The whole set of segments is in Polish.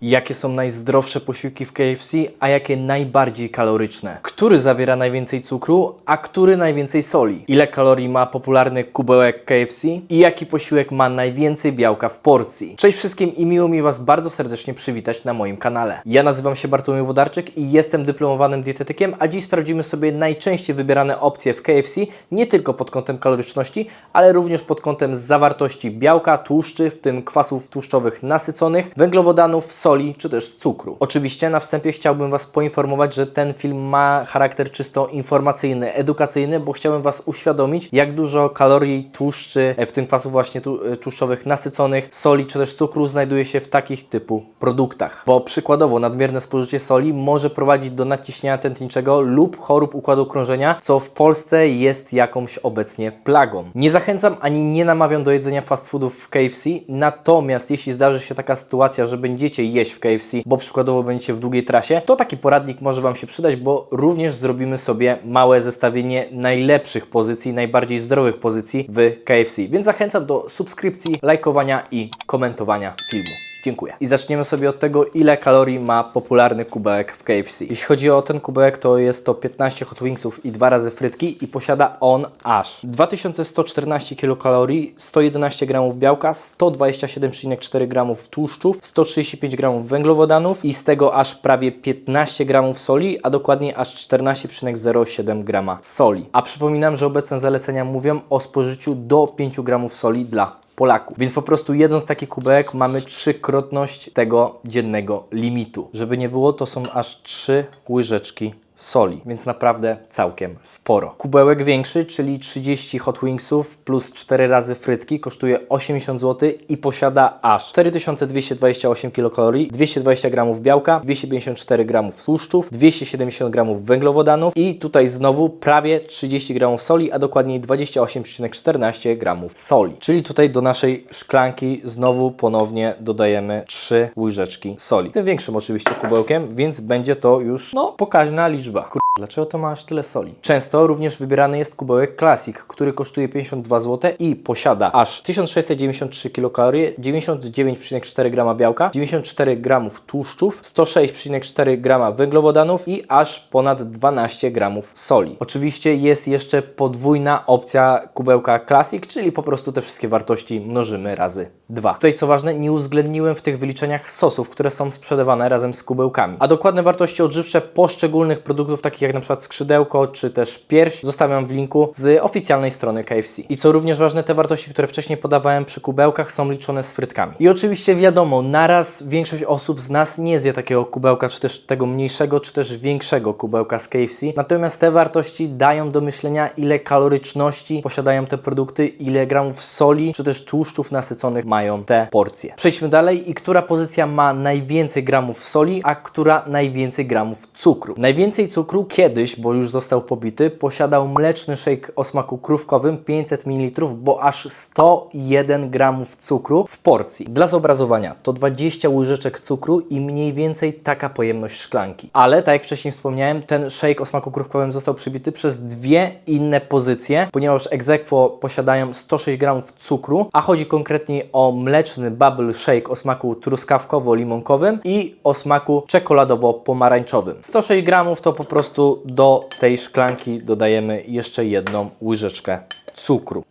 Jakie są najzdrowsze posiłki w KFC, a jakie najbardziej kaloryczne? Który zawiera najwięcej cukru, a który najwięcej soli? Ile kalorii ma popularny kubełek KFC? I jaki posiłek ma najwięcej białka w porcji? Cześć wszystkim i miło mi Was bardzo serdecznie przywitać na moim kanale. Ja nazywam się Bartłomiej Wodarczyk i jestem dyplomowanym dietetykiem, a dziś sprawdzimy sobie najczęściej wybierane opcje w KFC, nie tylko pod kątem kaloryczności, ale również pod kątem zawartości białka, tłuszczy, w tym kwasów tłuszczowych nasyconych, węglowodanów, soli czy też cukru. Oczywiście na wstępie chciałbym Was poinformować, że ten film ma charakter czysto informacyjny, edukacyjny, bo chciałem Was uświadomić, jak dużo kalorii, tłuszczy, e, w tym kwasów właśnie e, tłuszczowych nasyconych, soli czy też cukru znajduje się w takich typu produktach. Bo przykładowo nadmierne spożycie soli może prowadzić do nadciśnienia tętniczego lub chorób układu krążenia, co w Polsce jest jakąś obecnie plagą. Nie zachęcam ani nie namawiam do jedzenia fast foodów w KFC, natomiast jeśli zdarzy się taka sytuacja, że będziecie jeść w KFC, bo przykładowo będziecie w długiej trasie, to taki poradnik może Wam się przydać, bo również zrobimy sobie małe zestawienie najlepszych pozycji, najbardziej zdrowych pozycji w KFC. Więc zachęcam do subskrypcji, lajkowania i komentowania filmu. Dziękuję. I zaczniemy sobie od tego, ile kalorii ma popularny kubełek w KFC. Jeśli chodzi o ten kubełek, to jest to 15 hot wingsów i dwa razy frytki i posiada on aż 2114 kilokalorii, 111 gramów białka, 127,4 gramów tłuszczów, 135 gramów węglowodanów i z tego aż prawie 15 gramów soli, a dokładnie aż 14,07 grama soli. A przypominam, że obecne zalecenia mówią o spożyciu do 5 gramów soli dla Polaków. Więc po prostu jedząc taki kubełek mamy trzykrotność tego dziennego limitu. Żeby nie było, to są aż trzy łyżeczki soli, więc naprawdę całkiem sporo. Kubełek większy, czyli 30 hot wingsów plus 4 razy frytki kosztuje 80 zł i posiada aż 4228 kilokalorii, 220 gramów białka, 254 gramów tłuszczów, 270 gramów węglowodanów i tutaj znowu prawie 30 gramów soli, a dokładniej 28,14 gramów soli. Czyli tutaj do naszej szklanki znowu ponownie dodajemy 3 łyżeczki soli. Tym większym oczywiście kubełkiem, więc będzie to już no pokaźna liczba. Kur... Dlaczego to ma aż tyle soli? Często również wybierany jest kubełek Classic, który kosztuje 52 zł i posiada aż 1693 kilokalorie, 99,4 g białka, 94 g tłuszczów, 106,4 g węglowodanów i aż ponad 12 g soli. Oczywiście jest jeszcze podwójna opcja kubełka Classic, czyli po prostu te wszystkie wartości mnożymy razy 2. Tutaj co ważne, nie uwzględniłem w tych wyliczeniach sosów, które są sprzedawane razem z kubełkami. A dokładne wartości odżywcze poszczególnych produktów, takich jak na przykład skrzydełko czy też pierś, zostawiam w linku z oficjalnej strony KFC. I co również ważne, te wartości, które wcześniej podawałem przy kubełkach są liczone z frytkami. I oczywiście wiadomo, naraz większość osób z nas nie zje takiego kubełka, czy też tego mniejszego, czy też większego kubełka z KFC. Natomiast te wartości dają do myślenia, ile kaloryczności posiadają te produkty, ile gramów soli, czy też tłuszczów nasyconych mają te porcje. Przejdźmy dalej i która pozycja ma najwięcej gramów soli, a która najwięcej gramów cukru. Najwięcej cukru kiedyś, bo już został pobity, posiadał mleczny shake o smaku krówkowym 500 ml, bo aż 101 gramów cukru w porcji. Dla zobrazowania to 20 łyżeczek cukru i mniej więcej taka pojemność szklanki. Ale tak jak wcześniej wspomniałem, ten shake o smaku krówkowym został przybity przez dwie inne pozycje, ponieważ egzekwo posiadają 106 gramów cukru, a chodzi konkretnie o mleczny bubble shake o smaku truskawkowo-limonkowym i o smaku czekoladowo-pomarańczowym. 106 gramów to po prostu do tej szklanki dodajemy jeszcze jedną łyżeczkę cukru.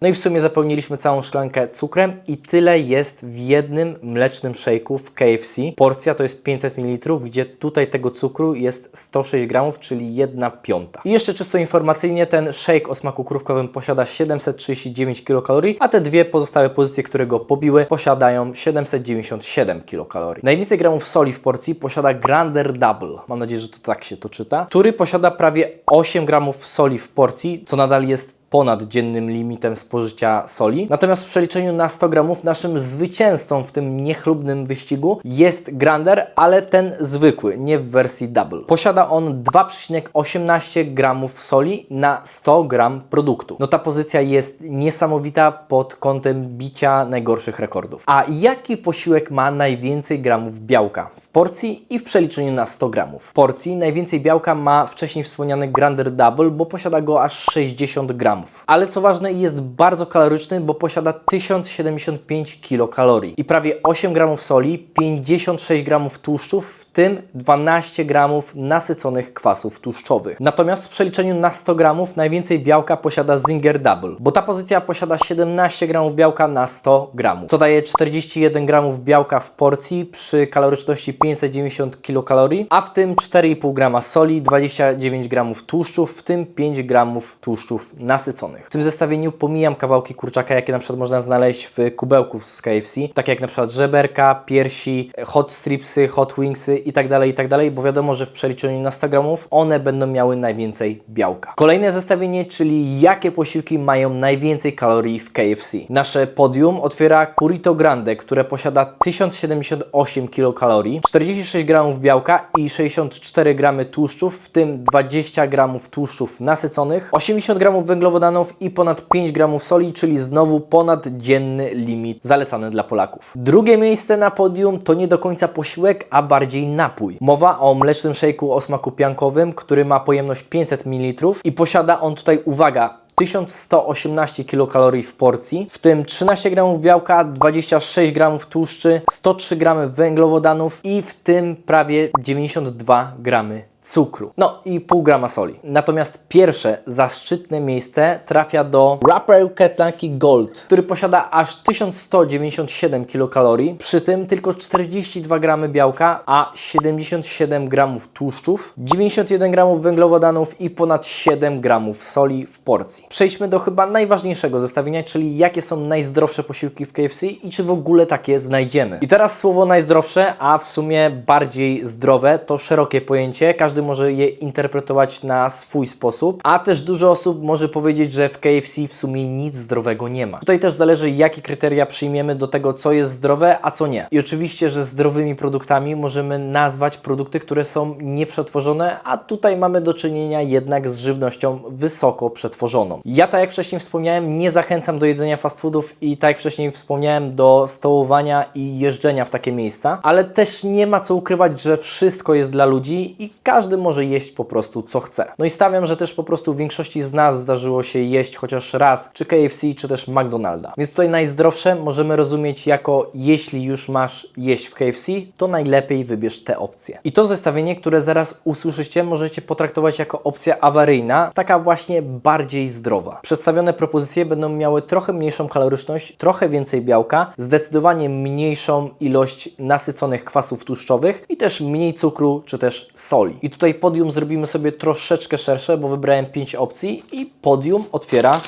No i w sumie zapełniliśmy całą szklankę cukrem i tyle jest w jednym mlecznym shake'u w KFC. Porcja to jest 500 ml, gdzie tutaj tego cukru jest 106 gramów, czyli 1 piąta. I jeszcze czysto informacyjnie ten shake o smaku krówkowym posiada 739 kilokalorii, a te dwie pozostałe pozycje, które go pobiły, posiadają 797 kilokalorii. Najwięcej gramów soli w porcji posiada Grander Double. Mam nadzieję, że to tak się to czyta. Który posiada prawie 8 gramów soli w porcji, co nadal jest ponad dziennym limitem spożycia soli. Natomiast w przeliczeniu na 100 gramów naszym zwycięzcą w tym niechlubnym wyścigu jest Grander, ale ten zwykły, nie w wersji double. Posiada on 2,18 gramów soli na 100 gram produktu. No ta pozycja jest niesamowita pod kątem bicia najgorszych rekordów. A jaki posiłek ma najwięcej gramów białka? W porcji i w przeliczeniu na 100 gramów. W porcji najwięcej białka ma wcześniej wspomniany Grander Double, bo posiada go aż 60 gramów. Ale co ważne, jest bardzo kaloryczny, bo posiada 1075 kilokalorii i prawie 8 gramów soli, 56 gramów tłuszczów, w tym 12 gramów nasyconych kwasów tłuszczowych. Natomiast w przeliczeniu na 100 gramów najwięcej białka posiada Zinger Double, bo ta pozycja posiada 17 gramów białka na 100 gramów, co daje 41 gramów białka w porcji przy kaloryczności 590 kilokalorii, a w tym 4,5 grama soli, 29 gramów tłuszczów, w tym 5 gramów tłuszczów nasyconych. W tym zestawieniu pomijam kawałki kurczaka, jakie na przykład można znaleźć w kubełku z KFC, takie jak na przykład żeberka, piersi, hot stripsy, hot wingsy itd., itd., bo wiadomo, że w przeliczeniu na 100 gramów one będą miały najwięcej białka. Kolejne zestawienie, czyli jakie posiłki mają najwięcej kalorii w KFC. Nasze podium otwiera Curito Grande, które posiada 1078 kilokalorii, 46 gramów białka i 64 gramy tłuszczów, w tym 20 gramów tłuszczów nasyconych, 80 gramów węglowodanów i ponad 5 gramów soli, czyli znowu ponaddzienny limit zalecany dla Polaków. Drugie miejsce na podium to nie do końca posiłek, a bardziej napój. Mowa o mlecznym szejku o smaku piankowym, który ma pojemność 500 ml i posiada on tutaj, uwaga, 1118 kilokalorii w porcji, w tym 13 gramów białka, 26 gramów tłuszczy, 103 gramy węglowodanów i w tym prawie 92 gramy cukru. No i pół grama soli. Natomiast pierwsze zaszczytne miejsce trafia do Rapper Kentucky Gold, który posiada aż 1197 kilokalorii, przy tym tylko 42 gramy białka, a 77 gramów tłuszczów, 91 gramów węglowodanów i ponad 7 gramów soli w porcji. Przejdźmy do chyba najważniejszego zestawienia, czyli jakie są najzdrowsze posiłki w KFC i czy w ogóle takie znajdziemy. I teraz słowo najzdrowsze, a w sumie bardziej zdrowe, to szerokie pojęcie. Każdy może je interpretować na swój sposób, a też dużo osób może powiedzieć, że w KFC w sumie nic zdrowego nie ma. Tutaj też zależy, jakie kryteria przyjmiemy do tego, co jest zdrowe, a co nie. I oczywiście, że zdrowymi produktami możemy nazwać produkty, które są nieprzetworzone, a tutaj mamy do czynienia jednak z żywnością wysoko przetworzoną. Ja, tak jak wcześniej wspomniałem, nie zachęcam do jedzenia fast foodów i tak jak wcześniej wspomniałem, do stołowania i jeżdżenia w takie miejsca, ale też nie ma co ukrywać, że wszystko jest dla ludzi i każdy może jeść po prostu co chce. No i stawiam, że też po prostu większości z nas zdarzyło się jeść chociaż raz, czy KFC, czy też McDonalda. Więc tutaj najzdrowsze możemy rozumieć jako jeśli już masz jeść w KFC, to najlepiej wybierz te opcje. I to zestawienie, które zaraz usłyszycie, możecie potraktować jako opcja awaryjna, taka właśnie bardziej zdrowa. Przedstawione propozycje będą miały trochę mniejszą kaloryczność, trochę więcej białka, zdecydowanie mniejszą ilość nasyconych kwasów tłuszczowych i też mniej cukru, czy też soli. I tutaj podium zrobimy sobie troszeczkę szersze, bo wybrałem 5 opcji i podium otwiera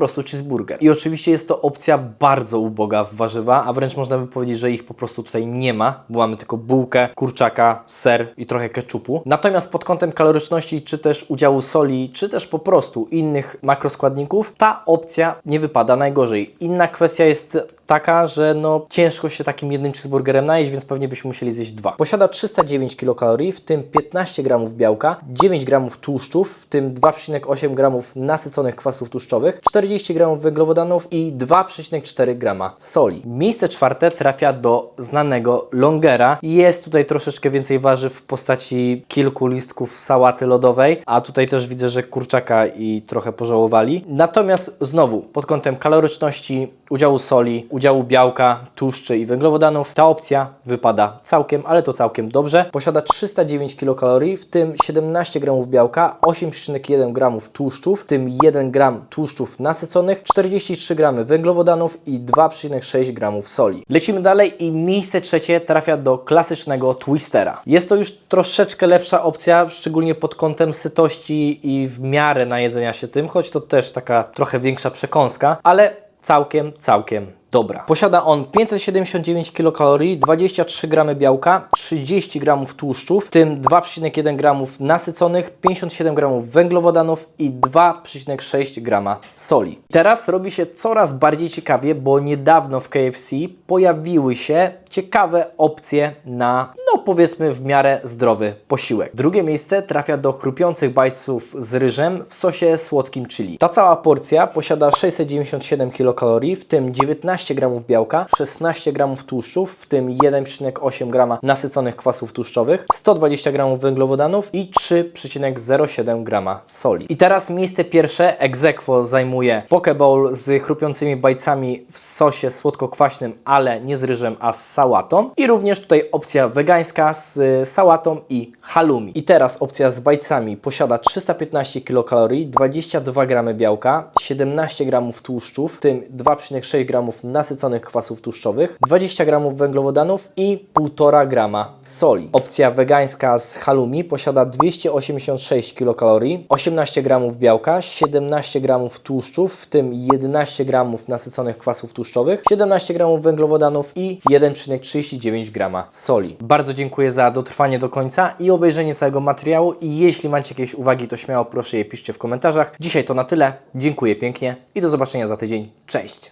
prostu cheeseburger. I oczywiście jest to opcja bardzo uboga w warzywa, a wręcz można by powiedzieć, że ich po prostu tutaj nie ma, bo mamy tylko bułkę, kurczaka, ser i trochę keczupu. Natomiast pod kątem kaloryczności, czy też udziału soli, czy też po prostu innych makroskładników, ta opcja nie wypada najgorzej. Inna kwestia jest taka, że no ciężko się takim jednym cheeseburgerem najeść, więc pewnie byśmy musieli zjeść dwa. Posiada 309 kilokalorii, w tym 15 gramów białka, 9 gramów tłuszczów, w tym 2,8 gramów nasyconych kwasów tłuszczowych, 40 gramów węglowodanów i 2,4 grama soli. Miejsce czwarte trafia do znanego longera. Jest tutaj troszeczkę więcej warzyw w postaci kilku listków sałaty lodowej, a tutaj też widzę, że kurczaka i trochę pożałowali. Natomiast znowu pod kątem kaloryczności, udziału soli, udziału białka, tłuszczy i węglowodanów, ta opcja wypada całkiem, ale to całkiem dobrze. Posiada 309 kilokalorii, w tym 17 gramów białka, 8,1 gramów tłuszczów, w tym 1 gram tłuszczów nasyconych, 43 gramy węglowodanów i 2,6 gramów soli. Lecimy dalej i miejsce trzecie trafia do klasycznego twistera. Jest to już troszeczkę lepsza opcja, szczególnie pod kątem sytości i w miarę najedzenia się tym, choć to też taka trochę większa przekąska, ale całkiem, całkiem dobra. Posiada on 579 kilokalorii, 23 gramy białka, 30 gramów tłuszczów, w tym 2,1 gramów nasyconych, 57 gramów węglowodanów i 2,6 grama soli. Teraz robi się coraz bardziej ciekawie, bo niedawno w KFC pojawiły się ciekawe opcje na, no powiedzmy, w miarę zdrowy posiłek. Drugie miejsce trafia do chrupiących bajców z ryżem w sosie słodkim chili. Ta cała porcja posiada 697 kilokalorii, w tym 19 15 gramów białka, 16 gramów tłuszczów, w tym 1,8 grama nasyconych kwasów tłuszczowych, 120 gramów węglowodanów i 3,07 grama soli. I teraz miejsce pierwsze aequo zajmuje Pokeball z chrupiącymi bajcami w sosie słodko-kwaśnym, ale nie z ryżem, a z sałatą. I również tutaj opcja wegańska z sałatą i halloumi. I teraz opcja z bajcami posiada 315 kilokalorii, 22 gramy białka, 17 gramów tłuszczów, w tym 2,6 gramów nasyconych kwasów tłuszczowych, 20 gramów węglowodanów i 1,5 grama soli. Opcja wegańska z halloumi posiada 286 kilokalorii, 18 gramów białka, 17 gramów tłuszczów, w tym 11 gramów nasyconych kwasów tłuszczowych, 17 gramów węglowodanów i 1,39 grama soli. Bardzo dziękuję za dotrwanie do końca i obejrzenie całego materiału i jeśli macie jakieś uwagi, to śmiało proszę je piszcie w komentarzach. Dzisiaj to na tyle. Dziękuję pięknie i do zobaczenia za tydzień. Cześć!